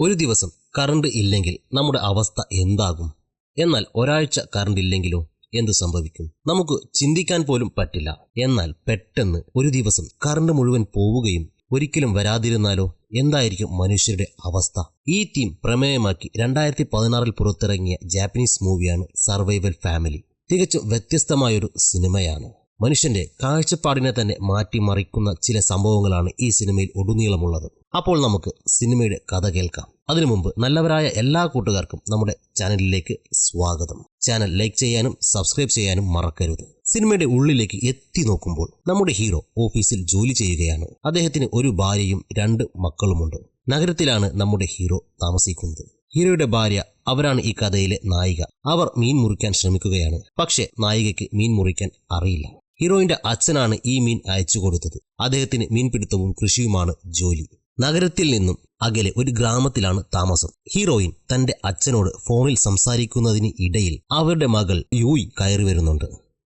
ഒരു ദിവസം കറണ്ട് ഇല്ലെങ്കിൽ നമ്മുടെ അവസ്ഥ എന്താകും? എന്നാൽ ഒരാഴ്ച കറണ്ട് ഇല്ലെങ്കിലോ എന്ത് സംഭവിക്കും? നമുക്ക് ചിന്തിക്കാൻ പോലും പറ്റില്ല. എന്നാൽ പെട്ടെന്ന് ഒരു ദിവസം കറണ്ട് മുഴുവൻ പോവുകയും ഒരിക്കലും വരാതിരുന്നാലോ? എന്തായിരിക്കും മനുഷ്യരുടെ അവസ്ഥ? ഈ തീം പ്രമേയമാക്കി രണ്ടായിരത്തി പതിനാറിൽ പുറത്തിറങ്ങിയ ജാപ്പനീസ് മൂവിയാണ് സർവൈവൽ ഫാമിലി തികച്ചും വ്യത്യസ്തമായൊരു സിനിമയാണ്. മനുഷ്യന്റെ കാഴ്ചപ്പാടിനെ തന്നെ മാറ്റിമറിക്കുന്ന ചില സംഭവങ്ങളാണ് ഈ സിനിമയിൽ ഒടുനീളമുള്ളത്. അപ്പോൾ നമുക്ക് സിനിമയുടെ കഥ കേൾക്കാം. അതിനു മുമ്പ് നല്ലവരായ എല്ലാ കൂട്ടുകാർക്കും നമ്മുടെ ചാനലിലേക്ക് സ്വാഗതം. ചാനൽ ലൈക്ക് ചെയ്യാനും സബ്സ്ക്രൈബ് ചെയ്യാനും മറക്കരുത്. സിനിമയുടെ ഉള്ളിലേക്ക് എത്തി നോക്കുമ്പോൾ നമ്മുടെ ഹീറോ ഓഫീസിൽ ജോലി ചെയ്യുകയാണ്. അദ്ദേഹത്തിന് ഒരു ഭാര്യയും രണ്ട് മക്കളുമുണ്ട്. നഗരത്തിലാണ് നമ്മുടെ ഹീറോ താമസിക്കുന്നത്. ഹീറോയുടെ ഭാര്യ അവരാണ് ഈ കഥയിലെ നായിക. അവർ മീൻ മുറിക്കാൻ ശ്രമിക്കുകയാണ്. പക്ഷേ നായികയ്ക്ക് മീൻ മുറിക്കാൻ അറിയില്ല. ഹീറോയിന്റെ അച്ഛനാണ് ഈ മീൻ അയച്ചു കൊടുത്തത്. അദ്ദേഹത്തിന് മീൻപിടുത്തവും കൃഷിയുമാണ് ജോലി. നഗരത്തിൽ നിന്നും അകലെ ഒരു ഗ്രാമത്തിലാണ് താമസം. ഹീറോയിൻ തന്റെ അച്ഛനോട് ഫോണിൽ സംസാരിക്കുന്നതിന് ഇടയിൽ അവരുടെ മകൾ യൂയി കയറി വരുന്നുണ്ട്.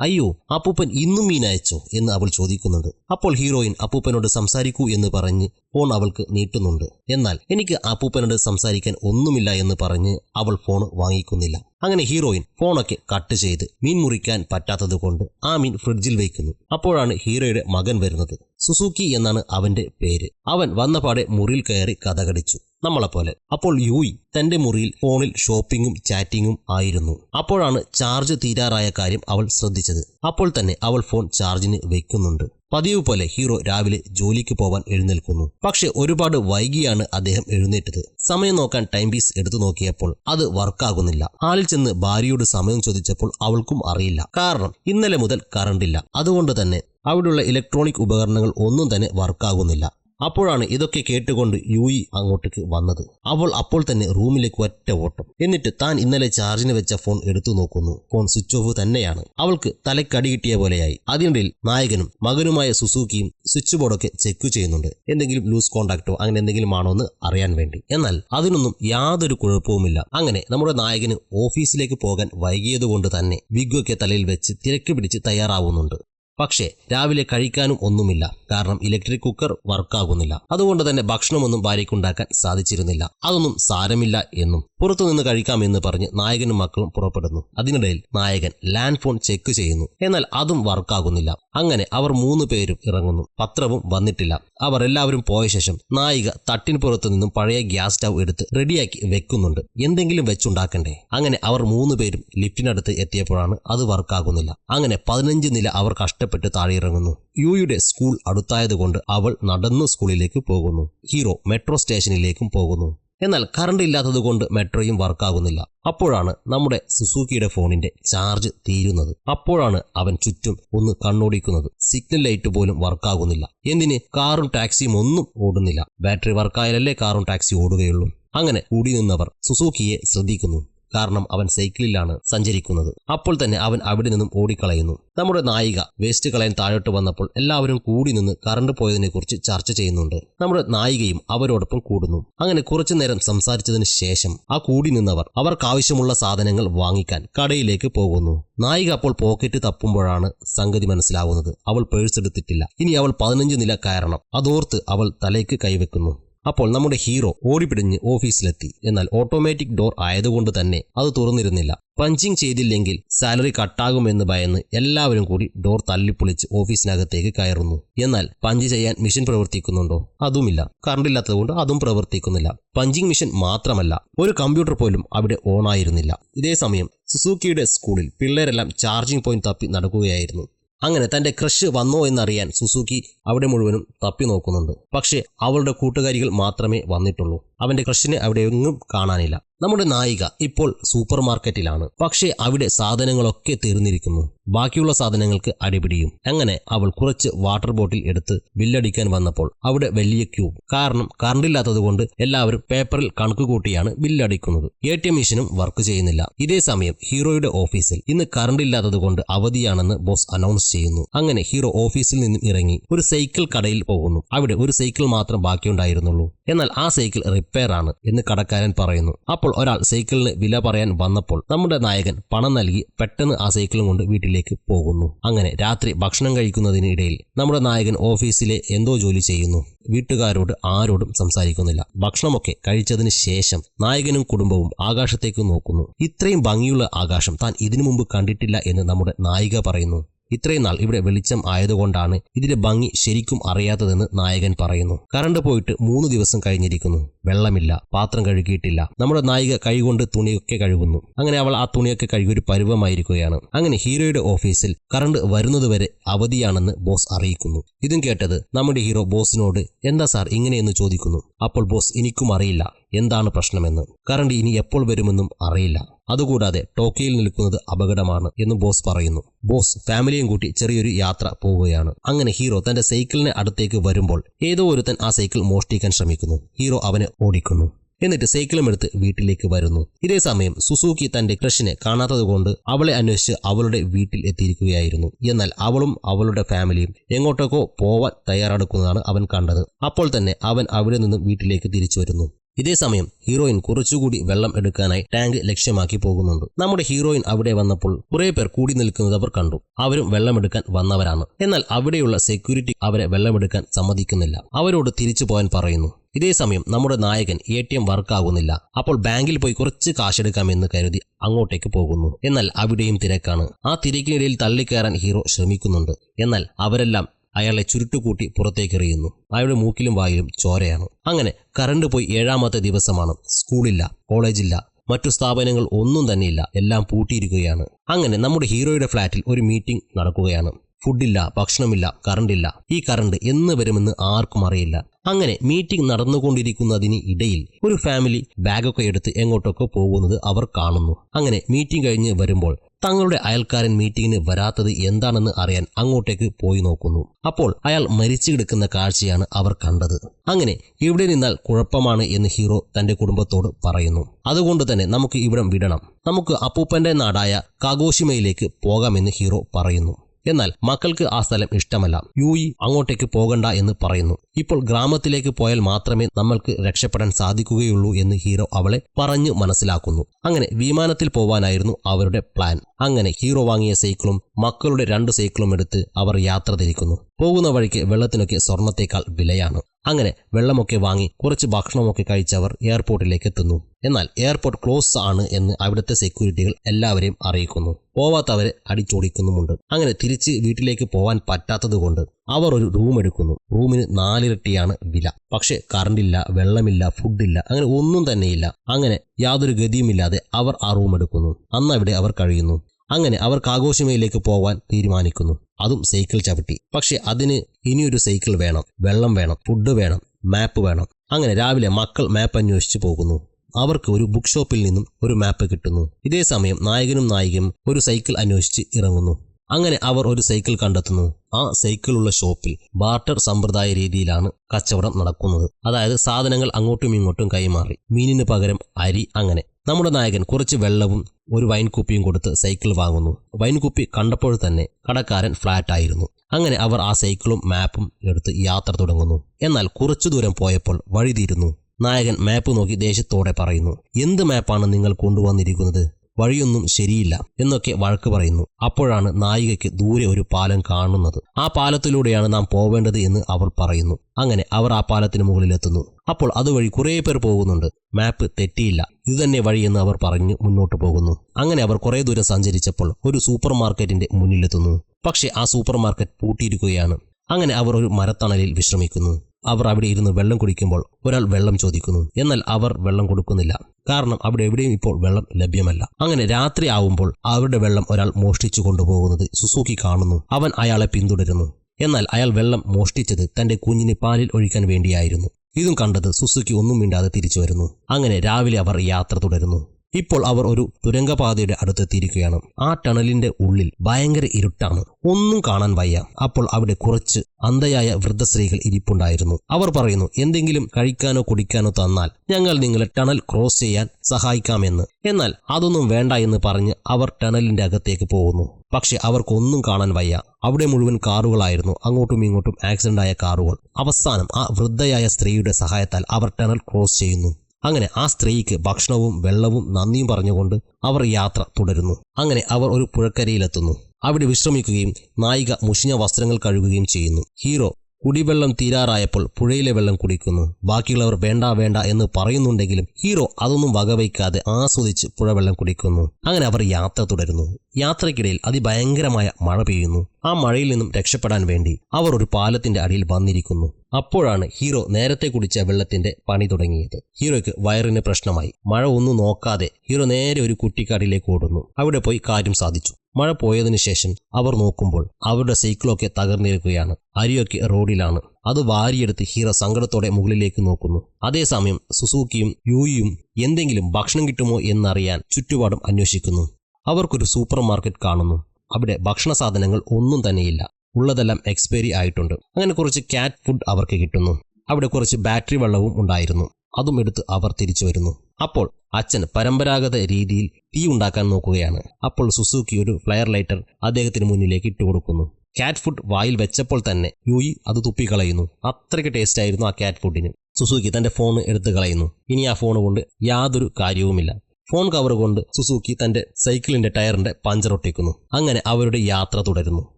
അയ്യോ അപ്പൂപ്പൻ ഇന്നും മീൻ അയച്ചോ? എന്ന് അവൾ ചോദിക്കുന്നുണ്ട്. അപ്പോൾ ഹീറോയിൻ അപ്പൂപ്പനോട് സംസാരിക്കൂ എന്ന് പറഞ്ഞ് ഫോൺ അവൾക്ക് നീട്ടുന്നുണ്ട്. എന്നാൽ എനിക്ക് അപ്പൂപ്പനോട് സംസാരിക്കാൻ ഒന്നുമില്ല എന്ന് പറഞ്ഞ് അവൾ ഫോൺ വാങ്ങിക്കുന്നില്ല. അങ്ങനെ ഹീറോയിൻ ഫോണൊക്കെ കട്ട് ചെയ്ത് മീൻ മുറിക്കാൻ പറ്റാത്തത് കൊണ്ട് ആ മീൻ ഫ്രിഡ്ജിൽ വയ്ക്കുന്നു അപ്പോഴാണ് ഹീറോയുടെ മകൻ വരുന്നത്. സുസൂക്കി എന്നാണ് അവന്റെ പേര്. അവൻ വന്നപാടെ മുറിയിൽ കയറി കഥകടിച്ചു. നമ്മളെപ്പോലെ. അപ്പോൾ യൂയി തന്റെ മുറിയിൽ ഫോണിൽ ഷോപ്പിംഗും ചാറ്റിങ്ങും ആയിരുന്നു. അപ്പോഴാണ് ചാർജ് തീരാറായ കാര്യം അവൾ ശ്രദ്ധിച്ചത്. അപ്പോൾ തന്നെ അവൾ ഫോൺ ചാർജിന് വെക്കുന്നുണ്ട്. പതിവ് പോലെ ഹീറോ രാവിലെ ജോലിക്ക് പോവാൻ എഴുന്നേൽക്കുന്നു. പക്ഷെ ഒരുപാട് വൈകിയാണ് അദ്ദേഹം എഴുന്നേറ്റത്. സമയം നോക്കാൻ ടൈം പീസ് എടുത്തു നോക്കിയപ്പോൾ അത് വർക്കാകുന്നില്ല. ഹാളിൽ ചെന്ന് ഭാര്യയോട് സമയം ചോദിച്ചപ്പോൾ അവൾക്കും അറിയില്ല. കാരണം ഇന്നലെ മുതൽ കറണ്ടില്ല. അതുകൊണ്ട് തന്നെ അവിടെയുള്ള ഇലക്ട്രോണിക് ഉപകരണങ്ങൾ ഒന്നും തന്നെ വർക്കാകുന്നില്ല. അപ്പോഴാണ് ഇതൊക്കെ കേട്ടുകൊണ്ട് യൂയി അങ്ങോട്ടേക്ക് വന്നത്. അവൾ അപ്പോൾ തന്നെ റൂമിലേക്ക് ഒറ്റ ഓട്ടം. എന്നിട്ട് താൻ ഇന്നലെ ചാർജിന് വെച്ച ഫോൺ എടുത്തു നോക്കുന്നു. ഫോൺ സ്വിച്ച് ഓഫ് തന്നെയാണ്. അവൾക്ക് തലക്കടി കിട്ടിയ പോലെയായി. അതിനിടയിൽ നായകനും മകനുമായ സുസൂക്കിയും സ്വിച്ച് ബോർഡൊക്കെ ചെക്ക് ചെയ്യുന്നുണ്ട്. എന്തെങ്കിലും ലൂസ് കോണ്ടാക്റ്റോ അങ്ങനെ എന്തെങ്കിലും ആണോ എന്ന് അറിയാൻ വേണ്ടി. എന്നാൽ അതിനൊന്നും യാതൊരു കുഴപ്പവുമില്ല. അങ്ങനെ നമ്മുടെ നായകന് ഓഫീസിലേക്ക് പോകാൻ വൈകിയതുകൊണ്ട് തന്നെ വിഗ്വൊക്കെ തലയിൽ വെച്ച് തിരക്ക് പിടിച്ച് തയ്യാറാവുന്നുണ്ട്. പക്ഷേ രാവിലെ കഴിക്കാനും ഒന്നുമില്ല. കാരണം ഇലക്ട്രിക് കുക്കർ വർക്കാകുന്നില്ല. അതുകൊണ്ട് തന്നെ ഭക്ഷണമൊന്നും ഭാര്യയ്ക്കുണ്ടാക്കാൻ സാധിച്ചിരുന്നില്ല. അതൊന്നും സാരമില്ല എന്നും. പുറത്തുനിന്ന് കഴിക്കാമെന്ന് പറഞ്ഞ് നായകനും മക്കളും പുറപ്പെടുന്നു. അതിനിടയിൽ നായകൻ ലാൻഡ് ഫോൺ ചെക്ക് ചെയ്യുന്നു. എന്നാൽ അതും വർക്കാകുന്നില്ല. അങ്ങനെ അവർ മൂന്ന് പേരും ഇറങ്ങുന്നു. പത്രവും വന്നിട്ടില്ല. അവർ എല്ലാവരും പോയ ശേഷം നായിക തട്ടിന് പുറത്തു നിന്നും പഴയ ഗ്യാസ് സ്റ്റൗ എടുത്ത് റെഡിയാക്കി വെക്കുന്നുണ്ട്. എന്തെങ്കിലും വെച്ചുണ്ടാക്കണ്ടേ? അങ്ങനെ അവർ മൂന്ന് പേരും ലിഫ്റ്റിനടുത്ത് എത്തിയപ്പോഴാണ് അത് വർക്കാകുന്നില്ല. അങ്ങനെ പതിനഞ്ച് നില അവർ കഷ്ടപ്പെട്ട് താഴെ ഇറങ്ങുന്നു യുയുടെ സ്കൂൾ അടുത്തായതുകൊണ്ട് അവൾ നടന്ന് സ്കൂളിലേക്ക് പോകുന്നു. ഹീറോ മെട്രോ സ്റ്റേഷനിലേക്കും പോകുന്നു. എന്നാൽ കറണ്ട് ഇല്ലാത്തതുകൊണ്ട് മെട്രോയും വർക്കാകുന്നില്ല അപ്പോഴാണ് നമ്മുടെ സുസൂക്കിയുടെ ഫോണിന്റെ ചാർജ് തീരുന്നത്. അപ്പോഴാണ് അവൻ ചുറ്റും ഒന്ന് കണ്ണോടിക്കുന്നത്. സിഗ്നൽ ലൈറ്റ് പോലും വർക്കാകുന്നില്ല എന്തിന്? കാറും ടാക്സിയും ഒന്നും ഓടുന്നില്ല. ബാറ്ററി വർക്കായാലല്ലേ കാറും ടാക്സി ഓടുകയുള്ളൂ. അങ്ങനെ കൂടി നിന്നവർ സുസൂക്കിയെ ശ്രദ്ധിക്കുന്നു. കാരണം അവൻ സൈക്കിളിലാണ് സഞ്ചരിക്കുന്നത്. അപ്പോൾ തന്നെ അവൻ അവിടെ നിന്നും ഓടിക്കളയുന്നു. നമ്മുടെ നായിക വേസ്റ്റ് കളയാൻ താഴോട്ട് വന്നപ്പോൾ എല്ലാവരും കൂടി നിന്ന് കറണ്ട് പോയതിനെ കുറിച്ച് ചർച്ച ചെയ്യുന്നുണ്ട്. നമ്മുടെ നായികയും അവരോടൊപ്പം കൂടുന്നു. അങ്ങനെ കുറച്ചു നേരം സംസാരിച്ചതിന് ശേഷം ആ കൂടി നിന്നവർ അവർക്കാവശ്യമുള്ള സാധനങ്ങൾ വാങ്ങിക്കാൻ കടയിലേക്ക് പോകുന്നു. നായിക അപ്പോൾ പോക്കറ്റ് തപ്പുമ്പോഴാണ് സംഗതി മനസ്സിലാവുന്നത്. അവൾ പേഴ്സ് എടുത്തിട്ടില്ല. ഇനി അവൾ പതിനഞ്ച് നില കയറണം. അതോർത്ത് അവൾ തലയ്ക്ക് കൈവെക്കുന്നു. അപ്പോൾ നമ്മുടെ ഹീറോ ഓടിപ്പിടിഞ്ഞ് ഓഫീസിലെത്തി. എന്നാൽ ഓട്ടോമാറ്റിക് ഡോർ ആയതുകൊണ്ട് തന്നെ അത് തുറന്നിരുന്നില്ല. പഞ്ചിങ് ചെയ്തില്ലെങ്കിൽ സാലറി കട്ടാകുമെന്ന് ഭയന്ന് എല്ലാവരും കൂടി ഡോർ തല്ലിപ്പൊളിച്ച് ഓഫീസിനകത്തേക്ക് കയറുന്നു. എന്നാൽ പഞ്ച് ചെയ്യാൻ മിഷൻ പ്രവർത്തിക്കുന്നുണ്ടോ? അതുമില്ല. കറണ്ടില്ലാത്തതുകൊണ്ട് അതും പ്രവർത്തിക്കുന്നില്ല. പഞ്ചിങ് മിഷൻ മാത്രമല്ല ഒരു കമ്പ്യൂട്ടർ പോലും അവിടെ ഓണായിരുന്നില്ല. ഇതേ സമയം സുസൂക്കിയുടെ സ്കൂളിൽ പിള്ളേരെല്ലാം ചാർജിംഗ് പോയിന്റ് തപ്പി നടക്കുകയായിരുന്നു. അങ്ങനെ തന്റെ ക്രഷ് വന്നോ എന്നറിയാൻ സുസുക്കി അവിടെ മുഴുവനും തപ്പി നോക്കുന്നുണ്ട്. പക്ഷേ അവളുടെ കൂട്ടുകാരികൾ മാത്രമേ വന്നിട്ടുള്ളൂ. അവന്റെ ക്രഷിനെ അവിടെ എങ്ങും കാണാനില്ല. നമ്മുടെ നായിക ഇപ്പോൾ സൂപ്പർ മാർക്കറ്റിലാണ് പക്ഷേ അവിടെ സാധനങ്ങളൊക്കെ തീർന്നിരിക്കുന്നു. ബാക്കിയുള്ള സാധനങ്ങൾക്ക് അടിപിടിയും. അങ്ങനെ അവൾ കുറച്ച് വാട്ടർ ബോട്ടിൽ എടുത്ത് ബില്ലടിക്കാൻ വന്നപ്പോൾ അവിടെ വലിയ ക്യൂ കാരണം കറണ്ടില്ലാത്തതുകൊണ്ട് എല്ലാവരും പേപ്പറിൽ കണക്ക് കൂട്ടിയാണ് ബില്ലടിക്കുന്നത്. എ ടി എം മെഷീനും വർക്ക് ചെയ്യുന്നില്ല. ഇതേ സമയം ഹീറോയുടെ ഓഫീസിൽ ഇന്ന് കറണ്ട് ഇല്ലാത്തതുകൊണ്ട് അവധിയാണെന്ന് ബോസ് അനൗൺസ് ചെയ്യുന്നു. അങ്ങനെ ഹീറോ ഓഫീസിൽ നിന്നും ഇറങ്ങി ഒരു സൈക്കിൾ കടയിൽ പോകുന്നു. അവിടെ ഒരു സൈക്കിൾ മാത്രം ബാക്കിയുണ്ടായിരുന്നുള്ളൂ. എന്നാൽ ആ സൈക്കിൾ റിപ്പയർ ആണ് എന്ന് കടക്കാരൻ പറയുന്നു. അപ്പോൾ ഒരാൾ സൈക്കിളിന് വില പറയാൻ വന്നപ്പോൾ നമ്മുടെ നായകൻ പണം നൽകി പെട്ടെന്ന് ആ സൈക്കിളും കൊണ്ട് വീട്ടിലേക്ക് പോകുന്നു. അങ്ങനെ രാത്രി ഭക്ഷണം കഴിക്കുന്നതിനിടയിൽ നമ്മുടെ നായകൻ ഓഫീസിലെ എന്തോ ജോലി ചെയ്യുന്നു. വീട്ടുകാരോട് ആരോടും സംസാരിക്കുന്നില്ല. ഭക്ഷണമൊക്കെ കഴിച്ചതിന് ശേഷം നായകനും കുടുംബവും ആകാശത്തേക്ക് നോക്കുന്നു. ഇത്രയും ഭംഗിയുള്ള ആകാശം താൻ ഇതിനു മുമ്പ് കണ്ടിട്ടില്ല എന്ന് നമ്മുടെ നായിക പറയുന്നു. ഇത്രയും നാൾ ഇവിടെ വെളിച്ചം ആയതുകൊണ്ടാണ് ഇതിന്റെ ഭംഗി ശരിക്കും അറിയാത്തതെന്ന് നായകൻ പറയുന്നു. കറണ്ട് പോയിട്ട് മൂന്ന് ദിവസം കഴിഞ്ഞിരിക്കുന്നു. വെള്ളമില്ല. പാത്രം കഴുകിയിട്ടില്ല. നമ്മുടെ നായിക കൈകൊണ്ട് തുണിയൊക്കെ കഴുകുന്നു. അങ്ങനെ അവൾ ആ തുണിയൊക്കെ കഴുകി ഒരു പരുവമായിരിക്കുകയാണ്. അങ്ങനെ ഹീറോയുടെ ഓഫീസിൽ കറണ്ട് വരുന്നതുവരെ അവധിയാണെന്ന് ബോസ് അറിയിക്കുന്നു. ഇതും കേട്ടത് നമ്മുടെ ഹീറോ ബോസിനോട് എന്താ സാർ ഇങ്ങനെയെന്ന് ചോദിക്കുന്നു? അപ്പോൾ ബോസ് എനിക്കും അറിയില്ല. എന്താണ് പ്രശ്നമെന്ന്? കറണ്ട് ഇനി എപ്പോൾ വരുമെന്നും അറിയില്ല. അതുകൂടാതെ ടോക്കിയിൽ നിൽക്കുന്നത് അപകടമാണ് എന്ന് ബോസ് പറയുന്നു. ബോസ് ഫാമിലിയും കൂട്ടി ചെറിയൊരു യാത്ര പോവുകയാണ്. അങ്ങനെ ഹീറോ തന്റെ സൈക്കിളിന് അടുത്തേക്ക് വരുമ്പോൾ ഏതോ ഒരുത്തൻ ആ സൈക്കിൾ മോഷ്ടിക്കാൻ ശ്രമിക്കുന്നു. ഹീറോ അവനെ ഓടിക്കുന്നു. എന്നിട്ട് സൈക്കിളും എടുത്ത് വീട്ടിലേക്ക് വരുന്നു. ഇതേ സമയം സുസൂക്കി തന്റെ ക്രഷിനെ കാണാത്തതുകൊണ്ട് അവളെ അന്വേഷിച്ച് അവളുടെ വീട്ടിൽ എത്തിയിരിക്കുകയായിരുന്നു. എന്നാൽ അവളും അവളുടെ ഫാമിലിയും എങ്ങോട്ടേക്കോ പോവാൻ തയ്യാറെടുക്കുന്നതാണ് അവൻ കണ്ടത്. അപ്പോൾ തന്നെ അവൻ അവിടെ നിന്നും വീട്ടിലേക്ക് തിരിച്ചു വരുന്നു. ഇതേ സമയം ഹീറോയിൻ കുറച്ചുകൂടി വെള്ളം എടുക്കാനായി ടാങ്ക് ലക്ഷ്യമാക്കി പോകുന്നുണ്ട്. നമ്മുടെ ഹീറോയിൻ അവിടെ വന്നപ്പോൾ കുറെ പേർ കൂടി നിൽക്കുന്നത് അവർ കണ്ടു. അവരും വെള്ളമെടുക്കാൻ വന്നവരാണ്. എന്നാൽ അവിടെയുള്ള സെക്യൂരിറ്റി അവരെ വെള്ളമെടുക്കാൻ സമ്മതിക്കുന്നില്ല. അവരോട് തിരിച്ചു പോകാൻ പറയുന്നു. ഇതേ സമയം നമ്മുടെ നായകൻ എ ടി എം വർക്കാകുന്നില്ല അപ്പോൾ ബാങ്കിൽ പോയി കുറച്ച് കാശ് എടുക്കാമെന്ന് കരുതി അങ്ങോട്ടേക്ക് പോകുന്നു. എന്നാൽ അവിടെയും തിരക്കാണ്. ആ തിരക്കിനിടയിൽ തള്ളിക്കയറാൻ ഹീറോ ശ്രമിക്കുന്നുണ്ട്. എന്നാൽ അവരെല്ലാം അയാളെ ചുരുട്ടുകൂട്ടി പുറത്തേക്കെറിയുന്നു. അയാളുടെ മൂക്കിലും വായിലും ചോരയാണ്. അങ്ങനെ കറണ്ട് പോയി ഏഴാമത്തെ ദിവസമാണ്. സ്കൂളില്ല കോളേജില്ല മറ്റു സ്ഥാപനങ്ങൾ ഒന്നും തന്നെയില്ല. എല്ലാം പൂട്ടിയിരിക്കുകയാണ്. അങ്ങനെ നമ്മുടെ ഹീറോയുടെ ഫ്ളാറ്റിൽ ഒരു മീറ്റിംഗ് നടക്കുകയാണ്. ഫുഡില്ല ഭക്ഷണമില്ല കറണ്ടില്ല. ഈ കറണ്ട് എന്ന് വരുമെന്ന് ആർക്കും അറിയില്ല. അങ്ങനെ മീറ്റിംഗ് നടന്നുകൊണ്ടിരിക്കുന്നതിന് ഇടയിൽ ഒരു ഫാമിലി ബാഗൊക്കെ എടുത്ത് എങ്ങോട്ടൊക്കെ പോകുന്നത് അവർ കാണുന്നു. അങ്ങനെ മീറ്റിംഗ് കഴിഞ്ഞ് വരുമ്പോൾ തങ്ങളുടെ അയൽക്കാരൻ മീറ്റിങ്ങിന് വരാത്തത് എന്താണെന്ന് അറിയാൻ അങ്ങോട്ടേക്ക് പോയി നോക്കുന്നു. അപ്പോൾ അയാൾ മരിച്ചു കിടക്കുന്ന കാഴ്ചയാണ് അവർ കണ്ടത്. അങ്ങനെ ഇവിടെ നിന്നാൽ കുഴപ്പമാണ് എന്ന് ഹീറോ തന്റെ കുടുംബത്തോട് പറയുന്നു. അതുകൊണ്ട് തന്നെ നമുക്ക് ഇവിടം വിടണം. നമുക്ക് അപ്പൂപ്പന്റെ നാടായ കാഗോഷിമയിലേക്ക് പോകാമെന്ന് ഹീറോ പറയുന്നു. എന്നാൽ മക്കൾക്ക് ആ സ്ഥലം ഇഷ്ടമല്ല. യുഇ അങ്ങോട്ടേക്ക് പോകണ്ട എന്ന് പറയുന്നു. ഇപ്പോൾ ഗ്രാമത്തിലേക്ക് പോയാൽ മാത്രമേ നമ്മൾക്ക് രക്ഷപ്പെടാൻ സാധിക്കുകയുള്ളൂ എന്ന് ഹീറോ അവളെ പറഞ്ഞു മനസ്സിലാക്കുന്നു. അങ്ങനെ വിമാനത്തിൽ പോവാനായിരുന്നു അവരുടെ പ്ലാൻ. അങ്ങനെ ഹീറോ വാങ്ങിയ സൈക്കിളും മക്കളുടെ രണ്ട് സൈക്കിളും എടുത്ത് അവർ യാത്ര തിരിക്കുന്നു. പോകുന്ന വഴിക്ക് വെള്ളത്തിനൊക്കെ സ്വർണത്തേക്കാൾ വിലയാണ്. അങ്ങനെ വെള്ളമൊക്കെ വാങ്ങി കുറച്ച് ഭക്ഷണമൊക്കെ കഴിച്ചവർ എയർപോർട്ടിലേക്ക് എത്തുന്നു. എന്നാൽ എയർപോർട്ട് ക്ലോസ് ആണ് എന്ന് അവിടുത്തെ സെക്യൂരിറ്റികൾ എല്ലാവരെയും അറിയിക്കുന്നു. പോവാത്തവരെ അടിച്ചോടിക്കുന്നുമുണ്ട്. അങ്ങനെ തിരിച്ച് വീട്ടിലേക്ക് പോവാൻ പറ്റാത്തതുകൊണ്ട് അവർ ഒരു റൂം എടുക്കുന്നു. റൂമിന് നാലിരട്ടിയാണ് വില. പക്ഷേ കറണ്ടില്ല വെള്ളമില്ല ഫുഡില്ല അങ്ങനെ ഒന്നും തന്നെയില്ല. അങ്ങനെ യാതൊരു ഗതിയുമില്ലാതെ അവർ ആ റൂം എടുക്കുന്നു. അന്ന് അവിടെ അവർ കഴിയുന്നു. അങ്ങനെ അവർ കാഘോഷിമയിലേക്ക് പോകാൻ തീരുമാനിക്കുന്നു. അതും സൈക്കിൾ ചവിട്ടി. പക്ഷെ അതിന് ഇനിയൊരു സൈക്കിൾ വേണം. വെള്ളം വേണം ഫുഡ് വേണം മാപ്പ് വേണം. അങ്ങനെ രാവിലെ മക്കൾ മാപ്പ് അന്വേഷിച്ച് പോകുന്നു. അവർക്ക് ഒരു ബുക്ക് ഷോപ്പിൽ നിന്നും ഒരു മാപ്പ് കിട്ടുന്നു. ഇതേ സമയം നായകനും നായികയും ഒരു സൈക്കിൾ അന്വേഷിച്ച് ഇറങ്ങുന്നു. അങ്ങനെ അവർ ഒരു സൈക്കിൾ കണ്ടെത്തുന്നു. ആ സൈക്കിളുള്ള ഷോപ്പിൽ ബാർട്ടർ സമ്പ്രദായ രീതിയിലാണ് കച്ചവടം നടക്കുന്നത്. അതായത് സാധനങ്ങൾ അങ്ങോട്ടും ഇങ്ങോട്ടും കൈമാറി. മീനിന് പകരം അരി അങ്ങനെ. നമ്മുടെ നായകൻ കുറച്ച് വെള്ളവും ഒരു വൈൻ കുപ്പിയും കൊടുത്ത് സൈക്കിൾ വാങ്ങുന്നു. വൈൻ കുപ്പി കണ്ടപ്പോൾ തന്നെ കടക്കാരൻ ഫ്ലാറ്റ് ആയിരുന്നു. അങ്ങനെ അവർ ആ സൈക്കിളും മാപ്പും എടുത്ത് യാത്ര തുടങ്ങുന്നു. എന്നാൽ കുറച്ചു ദൂരം പോയപ്പോൾ വഴിതിരുന്നു നായകൻ മാപ്പ് നോക്കി ദേഷ്യത്തോടെ പറയുന്നു എന്ത് മാപ്പാണ് നിങ്ങൾ കൊണ്ടുവന്നിരിക്കുന്നത്? വഴിയൊന്നും ശരിയില്ല എന്നൊക്കെ വഴക്ക് പറയുന്നു. അപ്പോഴാണ് നായികയ്ക്ക് ദൂരെ ഒരു പാലം കാണുന്നത്. ആ പാലത്തിലൂടെയാണ് നാം പോവേണ്ടത് എന്ന് അവർ പറയുന്നു. അങ്ങനെ അവർ ആ പാലത്തിന് മുകളിലെത്തുന്നു. അപ്പോൾ അതുവഴി കുറേ പേർ പോകുന്നുണ്ട്. മാപ്പ് തെറ്റിയില്ല. ഇതുതന്നെ വഴിയെന്ന് അവർ പറഞ്ഞ് മുന്നോട്ട് പോകുന്നു. അങ്ങനെ അവർ കുറേ ദൂരം സഞ്ചരിച്ചപ്പോൾ ഒരു സൂപ്പർ മാർക്കറ്റിന്റെ മുന്നിലെത്തുന്നു. പക്ഷേ ആ സൂപ്പർ മാർക്കറ്റ് പൂട്ടിയിരിക്കുകയാണ്. അങ്ങനെ അവർ ഒരു മരത്തണലിൽ വിശ്രമിക്കുന്നു. അവർ അവിടെ ഇരുന്ന് വെള്ളം കുടിക്കുമ്പോൾ ഒരാൾ വെള്ളം ചോദിക്കുന്നു. എന്നാൽ അവർ വെള്ളം കൊടുക്കുന്നില്ല. കാരണം അവിടെ എവിടെയും ഇപ്പോൾ വെള്ളം ലഭ്യമല്ല. അങ്ങനെ രാത്രി ആവുമ്പോൾ അവരുടെ വെള്ളം ഒരാൾ മോഷ്ടിച്ചു കൊണ്ടുപോകുന്നത് സുസൂക്കി കാണുന്നു. അവൻ അയാളെ പിന്തുടരുന്നു. എന്നാൽ അയാൾ വെള്ളം മോഷ്ടിച്ചത് തന്റെ കുഞ്ഞിന് പാലിൽ ഒഴിക്കാൻ വേണ്ടിയായിരുന്നു. ഇതും കണ്ടത് സുസുക്കി ഒന്നും മിണ്ടാതെ തിരിച്ചു വരുന്നു. അങ്ങനെ രാവിലെ അവർ യാത്ര തുടരുന്നു. ഇപ്പോൾ അവർ ഒരു തുരങ്കപാതയുടെ അടുത്തെത്തിയിരിക്കുകയാണ്. ആ ടണലിന്റെ ഉള്ളിൽ ഭയങ്കര ഇരുട്ടാണ്. ഒന്നും കാണാൻ വയ്യ. അപ്പോൾ അവിടെ കുറച്ച് അന്ധയായ വൃദ്ധസ്ത്രീകൾ ഇരിപ്പുണ്ടായിരുന്നു. അവർ പറയുന്നു എന്തെങ്കിലും കഴിക്കാനോ കുടിക്കാനോ തന്നാൽ ഞങ്ങൾ നിങ്ങളെ ടണൽ ക്രോസ് ചെയ്യാൻ സഹായിക്കാമെന്ന്. എന്നാൽ അതൊന്നും വേണ്ട എന്ന് പറഞ്ഞ് അവർ ടണലിന്റെ അകത്തേക്ക് പോകുന്നു. പക്ഷെ അവർക്കൊന്നും കാണാൻ വയ്യ. അവിടെ മുഴുവൻ കാറുകളായിരുന്നു. അങ്ങോട്ടും ഇങ്ങോട്ടും ആക്സിഡന്റ് ആയ കാറുകൾ. അവസാനം ആ വൃദ്ധയായ സ്ത്രീയുടെ സഹായത്താൽ അവർ ടണൽ ക്രോസ് ചെയ്യുന്നു. അങ്ങനെ ആ സ്ത്രീക്ക് ഭക്ഷണവും വെള്ളവും നന്ദിയും പറഞ്ഞുകൊണ്ട് അവർ യാത്ര തുടരുന്നു. അങ്ങനെ അവർ ഒരു പുഴക്കരയിലെത്തുന്നു. അവിടെ വിശ്രമിക്കുകയും നായിക മുഷിഞ്ഞ വസ്ത്രങ്ങൾ കഴുകുകയും ചെയ്യുന്നു. ഹീറോ കുടിവെള്ളം തീരാറായപ്പോൾ പുഴയിലെ വെള്ളം കുടിക്കുന്നു. ബാക്കിയുള്ളവർ വേണ്ട വേണ്ട എന്ന് പറയുന്നുണ്ടെങ്കിലും ഹീറോ അതൊന്നും വകവയ്ക്കാതെ ആസ്വദിച്ച് പുഴവെള്ളം കുടിക്കുന്നു. അങ്ങനെ അവർ യാത്ര തുടരുന്നു. യാത്രയ്ക്കിടയിൽ അതിഭയങ്കരമായ മഴ പെയ്യുന്നു. ആ മഴയിൽ നിന്നും രക്ഷപ്പെടാൻ വേണ്ടി അവർ ഒരു പാലത്തിന്റെ അടിയിൽ വന്നിരിക്കുന്നു. അപ്പോഴാണ് ഹീറോ നേരത്തെ കുടിച്ച വെള്ളത്തിന്റെ പണി തുടങ്ങിയത്. ഹീറോയ്ക്ക് വയറിന് പ്രശ്നമായി. മഴ ഒന്നും നോക്കാതെ ഹീറോ നേരെ ഒരു കുട്ടിക്കാടിലേക്ക് ഓടുന്നു. അവിടെ പോയി കാര്യം സാധിച്ചു. മഴ പോയതിനു ശേഷം അവർ നോക്കുമ്പോൾ അവരുടെ സൈക്കിളൊക്കെ തകർന്നിരിക്കുകയാണ്. അരിയൊക്കെ റോഡിലാണ്. അത് വാരിയെടുത്ത് ഹീറോ സങ്കടത്തോടെ മുകളിലേക്ക് നോക്കുന്നു. അതേസമയം സുസൂക്കിയും യൂയിയും എന്തെങ്കിലും ഭക്ഷണം കിട്ടുമോ എന്നറിയാൻ ചുറ്റുപാടും അന്വേഷിക്കുന്നു. അവർക്കൊരു സൂപ്പർ മാർക്കറ്റ് കാണുന്നു. അവിടെ ഭക്ഷണ സാധനങ്ങൾ ഒന്നും തന്നെയില്ല. ഉള്ളതെല്ലാം എക്സ്പയറി ആയിട്ടുണ്ട്. അങ്ങനെ കുറച്ച് കാറ്റ് ഫുഡ് അവർക്ക് കിട്ടുന്നു. അവിടെ കുറച്ച് ബാറ്ററി വെള്ളവും ഉണ്ടായിരുന്നു. അതും എടുത്ത് അവർ തിരിച്ചു വരുന്നു. അപ്പോൾ അച്ഛൻ പരമ്പരാഗത രീതിയിൽ തീ ഉണ്ടാക്കാൻ നോക്കുകയാണ്. അപ്പോൾ സുസൂക്കി ഒരു ഫ്ലയർ ലൈറ്റർ അദ്ദേഹത്തിന് മുന്നിലേക്ക് ഇട്ടുകൊടുക്കുന്നു കാറ്റ് ഫുഡ് വായിൽ വെച്ചപ്പോൾ തന്നെ യൂയി അത് തുപ്പിക്കളയുന്നു. അത്രയ്ക്ക് ടേസ്റ്റ് ആയിരുന്നു ആ കാറ്റ് ഫുഡിന് സുസൂക്കി തന്റെ ഫോൺ എടുത്തു കളയുന്നു. ഇനി ആ ഫോൺ കൊണ്ട് യാതൊരു കാര്യവുമില്ല. ഫോൺ കവർ കൊണ്ട് സുസൂക്കി തന്റെ സൈക്കിളിന്റെ ടയറിന്റെ പഞ്ചർ ഒട്ടിക്കുന്നു. അങ്ങനെ അവരുടെ യാത്ര തുടരുന്നു.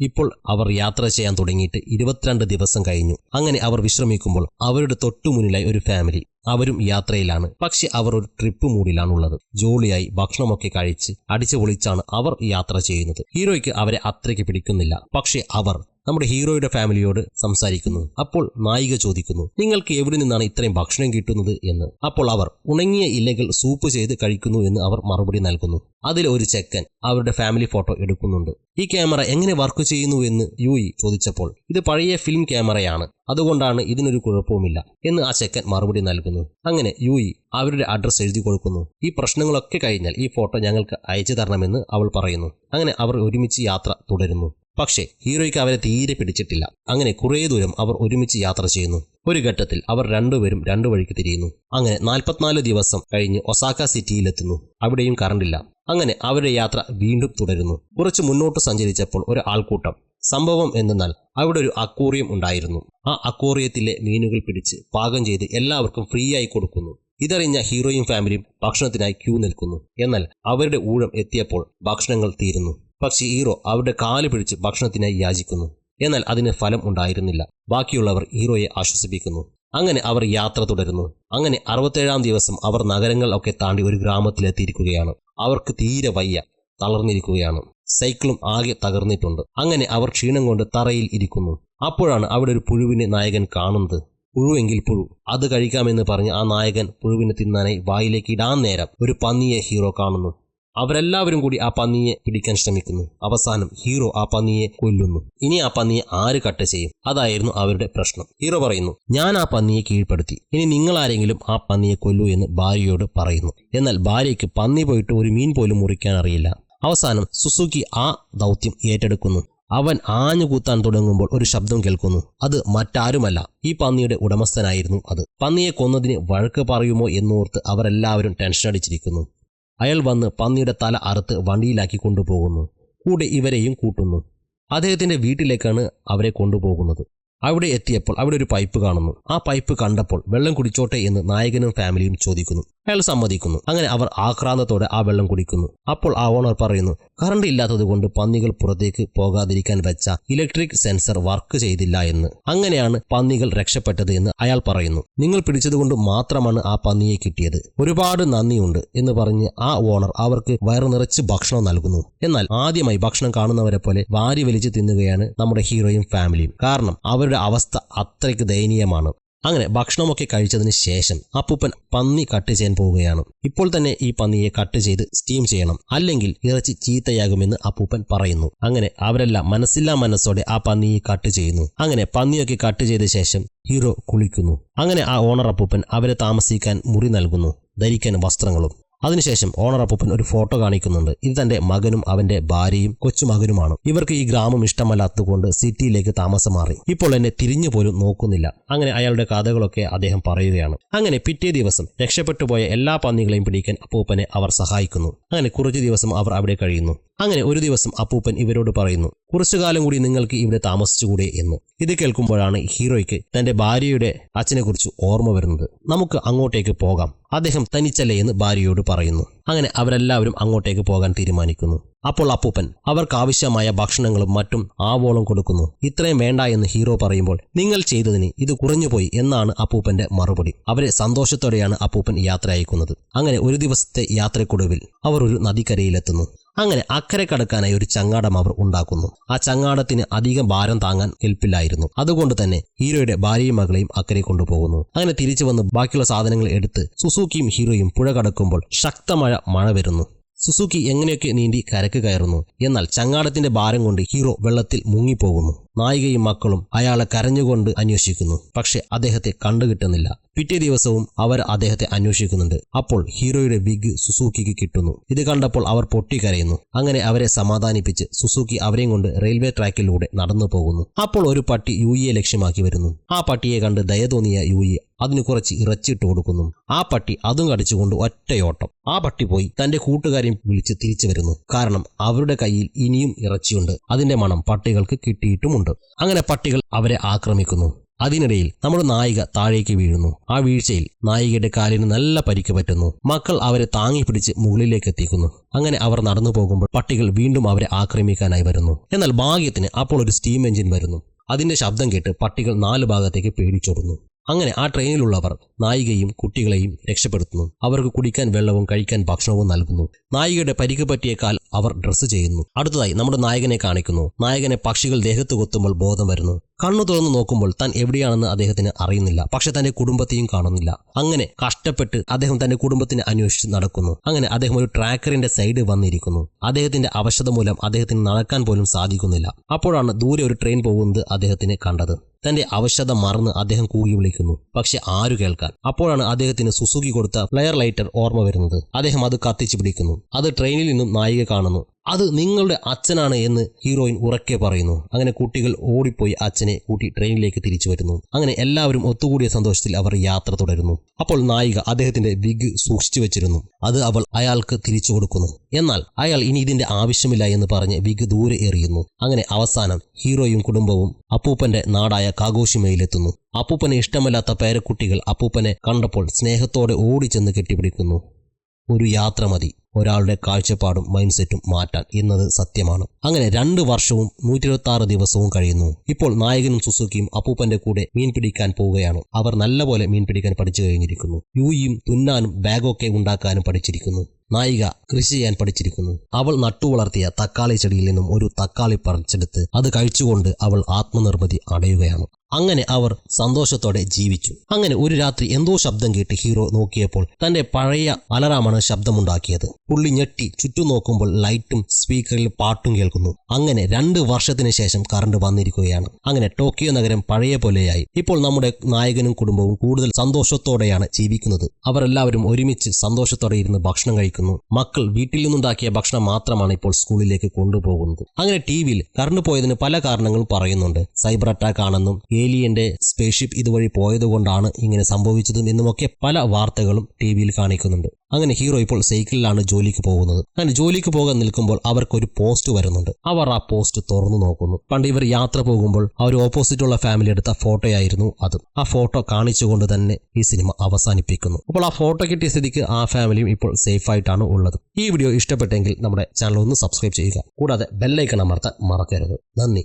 ഇപ്പോൾ അവർ യാത്ര ചെയ്യാൻ തുടങ്ങിയിട്ട് ഇരുപത്തിരണ്ട് ദിവസം കഴിഞ്ഞു. അങ്ങനെ അവർ വിശ്രമിക്കുമ്പോൾ അവരുടെ തൊട്ടുമുന്നിലായി ഒരു ഫാമിലി അവരും യാത്രയിലാണ്. പക്ഷെ അവർ ഒരു ട്രിപ്പ് മൂഡിലാണുള്ളത് ജോളിയായി ഭക്ഷണമൊക്കെ കഴിച്ച് അടിച്ചു പൊളിച്ചാണ് അവർ യാത്ര ചെയ്യുന്നത്. ഹീറോയ്ക്ക് അവരെ അത്രയ്ക്ക് പിടിക്കുന്നില്ല. പക്ഷെ അവർ നമ്മുടെ ഹീറോയുടെ ഫാമിലിയോട് സംസാരിക്കുന്നു. അപ്പോൾ നായിക ചോദിക്കുന്നു നിങ്ങൾക്ക് എവിടെ നിന്നാണ് ഇത്രയും ഭക്ഷണം കിട്ടുന്നത്? എന്ന്. അപ്പോൾ അവർ ഉണങ്ങിയ ഇല്ലെങ്കിൽ സൂപ്പ് ചെയ്ത് കഴിക്കുന്നു എന്ന് അവർ മറുപടി നൽകുന്നു. അതിൽ ഒരു ചെക്കൻ അവരുടെ ഫാമിലി ഫോട്ടോ എടുക്കുന്നുണ്ട്. ഈ ക്യാമറ എങ്ങനെ വർക്ക് ചെയ്യുന്നു? എന്ന് യൂയി ചോദിച്ചപ്പോൾ ഇത് പഴയ ഫിലിം ക്യാമറയാണ് അതുകൊണ്ടാണ് ഇതിനൊരു കുഴപ്പവുമില്ല എന്ന് ആ ചെക്കൻ മറുപടി നൽകുന്നു. അങ്ങനെ യൂയി അവരുടെ അഡ്രസ്സ് എഴുതി കൊടുക്കുന്നു. ഈ പ്രശ്നങ്ങളൊക്കെ കഴിഞ്ഞാൽ ഈ ഫോട്ടോ ഞങ്ങൾക്ക് അയച്ചു തരണമെന്ന് അവൾ പറയുന്നു. അങ്ങനെ അവർ ഒരുമിച്ച് യാത്ര തുടരുന്നു. പക്ഷേ ഹീറോയ്ക്ക് അവരെ തീരെ പിടിച്ചിട്ടില്ല. അങ്ങനെ കുറേ ദൂരം അവർ ഒരുമിച്ച് യാത്ര ചെയ്യുന്നു. ഒരു ഘട്ടത്തിൽ അവർ രണ്ടുപേരും രണ്ടു വഴിക്ക് തിരിയുന്നു. അങ്ങനെ നാൽപ്പത്തിനാല് ദിവസം കഴിഞ്ഞ് ഒസാക്ക സിറ്റിയിലെത്തുന്നു. അവിടെയും കറണ്ടില്ല അങ്ങനെ അവരുടെ യാത്ര വീണ്ടും തുടരുന്നു. കുറച്ച് മുന്നോട്ട് സഞ്ചരിച്ചപ്പോൾ ഒരു ആൾക്കൂട്ടം സംഭവം എന്തെന്നാൽ അവിടെ ഒരു അക്വോറിയം ഉണ്ടായിരുന്നു. ആ അക്വോറിയത്തിലെ മീനുകൾ പിടിച്ച് പാകം ചെയ്ത് എല്ലാവർക്കും ഫ്രീ ആയി കൊടുക്കുന്നു. ഇതറിഞ്ഞ ഹീറോയും ഫാമിലിയും ഭക്ഷണത്തിനായി ക്യൂ നിൽക്കുന്നു. എന്നാൽ അവരുടെ ഊഴം എത്തിയപ്പോൾ ഭക്ഷണങ്ങൾ തീരുന്നു. പക്ഷേ ഹീറോ അവരുടെ കാൽ പിടിച്ച് ഭക്ഷണത്തിനായി യാചിക്കുന്നു. എന്നാൽ അതിന് ഫലം ഉണ്ടായിരുന്നില്ല. ബാക്കിയുള്ളവർ ഹീറോയെ ആശ്വസിപ്പിക്കുന്നു. അങ്ങനെ അവർ യാത്ര തുടരുന്നു. അങ്ങനെ അറുപത്തേഴാം ദിവസം അവർ നഗരങ്ങൾ ഒക്കെ താണ്ടി ഒരു ഗ്രാമത്തിലെത്തിയിരിക്കുകയാണ്. അവർക്ക് തീരെ വയ്യ. തളർന്നിരിക്കുകയാണ്. സൈക്കിളും ആകെ തകർന്നിട്ടുണ്ട്. അങ്ങനെ അവർ ക്ഷീണം കൊണ്ട് തറയിൽ ഇരിക്കുന്നു. അപ്പോഴാണ് അവിടെ ഒരു പുഴുവിനെ നായകൻ കാണുന്നത്. പുഴുവെങ്കിൽ പുഴു. അത് കഴിക്കാമെന്ന് പറഞ്ഞ് ആ നായകൻ പുഴുവിനെ തിന്നാനായി വായിലേക്ക് ഇടാൻ നേരം ഒരു പന്നിയെ ഹീറോ കാണുന്നു. അവരെല്ലാവരും കൂടി ആ പന്നിയെ പിടിക്കാൻ ശ്രമിക്കുന്നു. അവസാനം ഹീറോ ആ പന്നിയെ കൊല്ലുന്നു. ഇനി ആ പന്നിയെ ആര് കട്ട് ചെയ്യും? അതായിരുന്നു അവരുടെ പ്രശ്നം. ഹീറോ പറയുന്നു ഞാൻ ആ പന്നിയെ കീഴ്പ്പെടുത്തി. ഇനി നിങ്ങൾ ആരെങ്കിലും ആ പന്നിയെ കൊല്ലൂ എന്ന് ഭാര്യയോട് പറയുന്നു. എന്നാൽ ഭാര്യയ്ക്ക് പന്നി പോയിട്ട് ഒരു മീൻ പോലും മുറിക്കാൻ അറിയില്ല. അവസാനം സുസുക്കി ആ ദൗത്യം ഏറ്റെടുക്കുന്നു. അവൻ ആഞ്ഞുകൂത്താൻ തുടങ്ങുമ്പോൾ ഒരു ശബ്ദം കേൾക്കുന്നു. അത് മറ്റാരുമല്ല ഈ പന്നിയുടെ ഉടമസ്ഥനായിരുന്നു അത്. പന്നിയെ കൊന്നതിന് വഴക്ക് പറയുമോ എന്നോർത്ത് അവരെല്ലാവരും ടെൻഷൻ അടിച്ചിരിക്കുന്നു. അയാൾ വന്ന് പന്നിയുടെ തല അറുത്ത് വണ്ടിയിലാക്കി കൊണ്ടുപോകുന്നു. കൂടെ ഇവരെയും കൂട്ടുന്നു. അദ്ദേഹത്തിന്റെ വീട്ടിലേക്കാണ് അവരെ കൊണ്ടുപോകുന്നത്. അവിടെ എത്തിയപ്പോൾ അവിടെ ഒരു പൈപ്പ് കാണുന്നു. ആ പൈപ്പ് കണ്ടപ്പോൾ വെള്ളം കുടിച്ചോട്ടെ എന്ന് നായകനും ഫാമിലിയും ചോദിക്കുന്നു. അയാൾ സമ്മതിക്കുന്നു. അങ്ങനെ അവർ ആക്രാന്തത്തോടെ ആ വെള്ളം കുടിക്കുന്നു. അപ്പോൾ ആ ഓണർ പറയുന്നു കറണ്ട് ഇല്ലാത്തതുകൊണ്ട് പന്നികൾ പുറത്തേക്ക് പോകാതിരിക്കാൻ വെച്ച ഇലക്ട്രിക് സെൻസർ വർക്ക് ചെയ്തില്ല എന്ന്. അങ്ങനെയാണ് പന്നികൾ രക്ഷപ്പെട്ടത് എന്ന് അയാൾ പറയുന്നു. നിങ്ങൾ പിടിച്ചതുകൊണ്ട് മാത്രമാണ് ആ പന്നിയെ കിട്ടിയത്. ഒരുപാട് നന്ദിയുണ്ട് എന്ന് പറഞ്ഞ് ആ ഓണർ അവർക്ക് വയറു നിറച്ച് ഭക്ഷണം നൽകുന്നു. എന്നാൽ ആദ്യമായി ഭക്ഷണം കാണുന്നവരെ പോലെ വാരി വലിച്ചു തിന്നുകയാണ് നമ്മുടെ ഹീറോയും ഫാമിലിയും. കാരണം അവരുടെ അവസ്ഥ അത്രയ്ക്ക് ദയനീയമാണ്. അങ്ങനെ ഭക്ഷണമൊക്കെ കഴിച്ചതിന് ശേഷം അപ്പൂപ്പൻ പന്നി കട്ട് ചെയ്യാൻ പോവുകയാണ്. ഇപ്പോൾ തന്നെ ഈ പന്നിയെ കട്ട് ചെയ്ത് സ്റ്റീം ചെയ്യണം. അല്ലെങ്കിൽ ഇറച്ചി ചീത്തയാകുമെന്ന് അപ്പൂപ്പൻ പറയുന്നു. അങ്ങനെ അവരെല്ലാം മനസ്സില്ലാ മനസ്സോടെ ആ പന്നിയെ കട്ട് ചെയ്യുന്നു. അങ്ങനെ പന്നിയൊക്കെ കട്ട് ചെയ്ത ശേഷം ഹീറോ കുളിക്കുന്നു. അങ്ങനെ ആ ഓണർ അപ്പൂപ്പൻ അവരെ താമസിക്കാൻ മുറി നൽകുന്നു. ധരിക്കാൻ വസ്ത്രങ്ങളും. അതിനുശേഷം ഓണർ അപ്പൂപ്പൻ ഒരു ഫോട്ടോ കാണിക്കുന്നുണ്ട്. ഇത് തന്റെ മകനും അവന്റെ ഭാര്യയും കൊച്ചുമകനുമാണ്. ഇവർക്ക് ഈ ഗ്രാമം ഇഷ്ടമല്ലാത്തതുകൊണ്ട് സിറ്റിയിലേക്ക് താമസം മാറി. ഇപ്പോൾ എന്നെ തിരിഞ്ഞു പോലും നോക്കുന്നില്ല. അങ്ങനെ അയാളുടെ കഥകളൊക്കെ അദ്ദേഹം പറയുകയാണ്. അങ്ങനെ പിറ്റേ ദിവസം രക്ഷപ്പെട്ടു പോയ എല്ലാ പന്നികളെയും പിടിക്കാൻ അപ്പൂപ്പനെ അവർ സഹായിക്കുന്നു. അങ്ങനെ കുറച്ചു ദിവസം അവർ അവിടെ കഴിയുന്നു. അങ്ങനെ ഒരു ദിവസം അപ്പൂപ്പൻ ഇവരോട് പറയുന്നു കുറച്ചു കാലം കൂടി നിങ്ങൾക്ക് ഇവിടെ താമസിച്ചുകൂടെ എന്ന്. ഇത് കേൾക്കുമ്പോഴാണ് ഹീറോയ്ക്ക് തന്റെ ഭാര്യയുടെ അച്ഛനെക്കുറിച്ച് ഓർമ്മ വരുന്നത്. നമുക്ക് അങ്ങോട്ടേക്ക് പോകാം. അദ്ദേഹം തനിച്ചല്ലേ എന്ന് ഭാര്യയോട് പറയുന്നു. അങ്ങനെ അവരെല്ലാവരും അങ്ങോട്ടേക്ക് പോകാൻ തീരുമാനിക്കുന്നു. അപ്പോൾ അപ്പൂപ്പൻ അവർക്ക് ആവശ്യമായ ഭക്ഷണങ്ങളും മറ്റും ആവോളം കൊടുക്കുന്നു. ഇത്രയും വേണ്ട എന്ന് ഹീറോ പറയുമ്പോൾ നിങ്ങൾ ചെയ്തതിന് ഇത് കുറഞ്ഞുപോയി എന്നാണ് അപ്പൂപ്പന്റെ മറുപടി. അവരെ സന്തോഷത്തോടെയാണ് അപ്പൂപ്പൻ യാത്ര അയക്കുന്നത്. അങ്ങനെ ഒരു ദിവസത്തെ യാത്രക്കൊടുവിൽ അവർ ഒരു നദിക്കരയിലെത്തുന്നു. അങ്ങനെ അക്കരെ കടക്കാനായി ഒരു ചങ്ങാടം അവർ ഉണ്ടാക്കുന്നു. ആ ചങ്ങാടത്തിന് അധികം ഭാരം താങ്ങാൻ കെൽപ്പില്ലായിരുന്നു അതുകൊണ്ട് തന്നെ ഹീറോയുടെ ഭാര്യയും മകളെയും അക്കരെ കൊണ്ടുപോകുന്നു. അങ്ങനെ തിരിച്ചു വന്ന് ബാക്കിയുള്ള സാധനങ്ങൾ എടുത്ത് സുസൂക്കിയും ഹീറോയും പുഴ കടക്കുമ്പോൾ ശക്തമായ മഴ വരുന്നു. സുസുക്കി എങ്ങനെയൊക്കെ നീന്തി കരക്ക് കയറുന്നു? എന്നാൽ ചങ്ങാടത്തിന്റെ ഭാരം കൊണ്ട് ഹീറോ വെള്ളത്തിൽ മുങ്ങിപ്പോകുന്നു. നായികയും മക്കളും അയാളെ കരഞ്ഞുകൊണ്ട് അന്വേഷിക്കുന്നു. പക്ഷെ അദ്ദേഹത്തെ കണ്ടുകിട്ടുന്നില്ല. പിറ്റേ ദിവസവും അവർ അദ്ദേഹത്തെ അന്വേഷിക്കുന്നുണ്ട്. അപ്പോൾ ഹീറോയുടെ വിഗ് സുസൂക്കിക്ക് കിട്ടുന്നു. ഇത് കണ്ടപ്പോൾ അവർ പൊട്ടിക്കരയുന്നു. അങ്ങനെ അവരെ സമാധാനിപ്പിച്ച് സുസൂക്കി അവരെയും കൊണ്ട് റെയിൽവേ ട്രാക്കിലൂടെ നടന്നു പോകുന്നു. അപ്പോൾ ഒരു പട്ടി യുയിയെ ലക്ഷ്യമാക്കി വരുന്നു. ആ പട്ടിയെ കണ്ട് ദയ തോന്നിയ യുഇ അതിന് കുറച്ച് ഇറച്ചിട്ട് കൊടുക്കുന്നു. ആ പട്ടി അതും കടിച്ചുകൊണ്ട് ഒറ്റയോട്ടം. ആ പട്ടി പോയി തന്റെ കൂട്ടുകാരെയും വിളിച്ച് തിരിച്ചു വരുന്നു. കാരണം അവരുടെ കയ്യിൽ ഇനിയും ഇറച്ചിയുണ്ട്. അതിന്റെ മണം പട്ടികൾക്ക് കിട്ടിയിട്ടുമുണ്ട്. അങ്ങനെ പട്ടികൾ അവരെ ആക്രമിക്കുന്നു. അതിനിടയിൽ നമ്മുടെ നായിക താഴേക്ക് വീഴുന്നു. ആ വീഴ്ചയിൽ നായികയുടെ കാലിന് നല്ല പരിക്ക് പറ്റുന്നു. മക്കൾ അവരെ താങ്ങി പിടിച്ച് മുകളിലേക്ക് എത്തിക്കുന്നു. അങ്ങനെ അവർ നടന്നു പോകുമ്പോൾ പട്ടികൾ വീണ്ടും അവരെ ആക്രമിക്കാനായി വരുന്നു. എന്നാൽ ഭാഗ്യത്തിന് അപ്പോൾ ഒരു സ്റ്റീം എഞ്ചിൻ വരുന്നു. അതിന്റെ ശബ്ദം കേട്ട് പട്ടികൾ നാല് ഭാഗത്തേക്ക് പേടിച്ചോടുന്നു. അങ്ങനെ ആ ട്രെയിനിലുള്ളവർ നായികയും കുട്ടികളെയും രക്ഷപ്പെടുത്തുന്നു. അവർക്ക് കുടിക്കാൻ വെള്ളവും കഴിക്കാൻ ഭക്ഷണവും നൽകുന്നു. നായികയുടെ പരിക്ക് പറ്റിയ കാൽ അവർ ഡ്രസ്സ് ചെയ്യുന്നു. അടുത്തതായി നമ്മുടെ നായകനെ കാണിക്കുന്നു. നായകനെ പക്ഷികൾ ദേഹത്ത് കൊത്തുമ്പോൾ ബോധം വരുന്നു. കണ്ണു തുറന്നു നോക്കുമ്പോൾ താൻ എവിടെയാണെന്ന് അദ്ദേഹത്തിന് അറിയുന്നില്ല. പക്ഷെ തന്റെ കുടുംബത്തെയും കാണുന്നില്ല. അങ്ങനെ കഷ്ടപ്പെട്ട് അദ്ദേഹം തന്റെ കുടുംബത്തിനെ അന്വേഷിച്ച് നടക്കുന്നു. അങ്ങനെ അദ്ദേഹം ഒരു ട്രാക്കറിന്റെ സൈഡ് വന്നിരിക്കുന്നു. അദ്ദേഹത്തിന്റെ അവശത മൂലം അദ്ദേഹത്തിന് നടക്കാൻ പോലും സാധിക്കുന്നില്ല. അപ്പോഴാണ് ദൂരെ ഒരു ട്രെയിൻ പോകുന്നത് അദ്ദേഹത്തിന് കണ്ടത്. തന്റെ അവശത മറന്ന് അദ്ദേഹം കൂകി വിളിക്കുന്നു. പക്ഷെ ആരു കേൾക്കാൻ? അപ്പോഴാണ് അദ്ദേഹത്തിന് സുസുക്കി കൊടുത്ത ഫ്ലെയർ ലൈറ്റർ ഓർമ്മ വരുന്നത്. അദ്ദേഹം അത് കത്തിച്ചു പിടിക്കുന്നു. അത് ട്രെയിനിൽ നിന്നും നായിക കാണുന്നു. അത് നിങ്ങളുടെ അച്ഛനാണ് എന്ന് ഹീറോയിൻ ഉറക്കെ പറയുന്നു. അങ്ങനെ കുട്ടികൾ ഓടിപ്പോയി അച്ഛനെ കൂട്ടി ട്രെയിനിലേക്ക് തിരിച്ചു വരുന്നു. അങ്ങനെ എല്ലാവരും ഒത്തുകൂടിയ സന്തോഷത്തിൽ അവർ യാത്ര തുടരുന്നു. അപ്പോൾ നായിക അദ്ദേഹത്തിന്റെ വിഗ് സൂക്ഷിച്ചു വെച്ചിരുന്നു. അത് അവൾ അയാൾക്ക് തിരിച്ചു കൊടുക്കുന്നു. എന്നാൽ അയാൾ ഇനി ഇതിന്റെ ആവശ്യമില്ല എന്ന് പറഞ്ഞ് വിഗ് ദൂരെ എറിയുന്നു. അങ്ങനെ അവസാനം ഹീറോയും കുടുംബവും അപ്പൂപ്പന്റെ നാടായ കാഗോഷിമയിലെത്തുന്നു. അപ്പൂപ്പനെ ഇഷ്ടമല്ലാത്ത പേരക്കുട്ടികൾ അപ്പൂപ്പനെ കണ്ടപ്പോൾ സ്നേഹത്തോടെ ഓടിച്ചെന്ന് കെട്ടിപ്പിടിക്കുന്നു. ഒരു യാത്ര മതി. ഒരാളുടെ കാഴ്ചപ്പാടും മൈൻഡ് സെറ്റും മാറ്റാൻ എന്നത് സത്യമാണ്. അങ്ങനെ രണ്ട് വർഷവും നൂറ്റി ഇരുപത്തി ദിവസവും കഴിയുന്നു. ഇപ്പോൾ നായകനും സുസുക്കിയും അപ്പൂപ്പന്റെ കൂടെ മീൻ പിടിക്കാൻ പോവുകയാണ്. അവർ നല്ലപോലെ മീൻ പിടിക്കാൻ പഠിച്ചു കഴിഞ്ഞിരിക്കുന്നു. യൂയും തുന്നാനും ബാഗൊക്കെ ഉണ്ടാക്കാനും പഠിച്ചിരിക്കുന്നു. നായിക കൃഷി ചെയ്യാൻ പഠിച്ചിരിക്കുന്നു. അവൾ നട്ടുവളർത്തിയ തക്കാളി ചെടിയിൽ നിന്നും ഒരു തക്കാളി പറിച്ചെടുത്ത് അത് കഴിച്ചുകൊണ്ട് അവൾ ആത്മനിർമ്മിതി അടയുകയാണ്. അങ്ങനെ അവർ സന്തോഷത്തോടെ ജീവിച്ചു. അങ്ങനെ ഒരു രാത്രി എന്തോ ശബ്ദം കേട്ട് ഹീറോ നോക്കിയപ്പോൾ തന്റെ പഴയ അലറാമാണ് ശബ്ദമുണ്ടാക്കിയത്. പുള്ളി ഞെട്ടി ചുറ്റും നോക്കുമ്പോൾ ലൈറ്റും സ്പീക്കറിൽ പാട്ടും കേൾക്കുന്നു. അങ്ങനെ രണ്ട് വർഷത്തിന് ശേഷം കറണ്ട് വന്നിരിക്കുകയാണ്. അങ്ങനെ ടോക്കിയോ നഗരം പഴയ പോലെയായി. ഇപ്പോൾ നമ്മുടെ നായകനും കുടുംബവും കൂടുതൽ സന്തോഷത്തോടെയാണ് ജീവിക്കുന്നത്. അവരെല്ലാവരും ഒരുമിച്ച് സന്തോഷത്തോടെ ഇരുന്ന് ഭക്ഷണം കഴിക്കുന്നു. മക്കൾ വീട്ടിൽ നിന്നുണ്ടാക്കിയ ഭക്ഷണം മാത്രമാണ് ഇപ്പോൾ സ്കൂളിലേക്ക് കൊണ്ടുപോകുന്നത്. അങ്ങനെ ടി വിയിൽ കറണ്ട് പോയതിന് പല കാരണങ്ങളും പറയുന്നുണ്ട്. സൈബർ അറ്റാക്ക് ആണെന്നും ഏലിയന്റെ സ്പേസ്ഷിപ്പ് ഇതുവഴി പോയതുകൊണ്ടാണ് ഇങ്ങനെ സംഭവിച്ചതും എന്നുമൊക്കെ പല വാർത്തകളും ടി വിയിൽ കാണിക്കുന്നുണ്ട്. അങ്ങനെ ഹീറോ ഇപ്പോൾ സൈക്കിളിലാണ് ജോലിക്ക് പോകുന്നത്. അങ്ങനെ ജോലിക്ക് പോകാൻ നിൽക്കുമ്പോൾ അവർക്കൊരു പോസ്റ്റ് വരുന്നുണ്ട്. അവർ ആ പോസ്റ്റ് തുറന്നു നോക്കുന്നു. പണ്ട് ഇവർ യാത്ര പോകുമ്പോൾ അവർ ഓപ്പോസിറ്റുള്ള ഫാമിലി എടുത്ത ഫോട്ടോയായിരുന്നു അത്. ആ ഫോട്ടോ കാണിച്ചുകൊണ്ട് തന്നെ ഈ സിനിമ അവസാനിപ്പിക്കുന്നു. അപ്പോൾ ആ ഫോട്ടോ കിട്ടിയ സ്ഥിതിക്ക് ആ ഫാമിലിയും ഇപ്പോൾ സേഫ് ആയിട്ടാണ് ഉള്ളത്. ഈ വീഡിയോ ഇഷ്ടപ്പെട്ടെങ്കിൽ നമ്മുടെ ചാനൽ ഒന്ന് സബ്സ്ക്രൈബ് ചെയ്യുക. കൂടാതെ ബെല്ലൈക്കൺ അമർത്താൻ മറക്കരുത്. നന്ദി.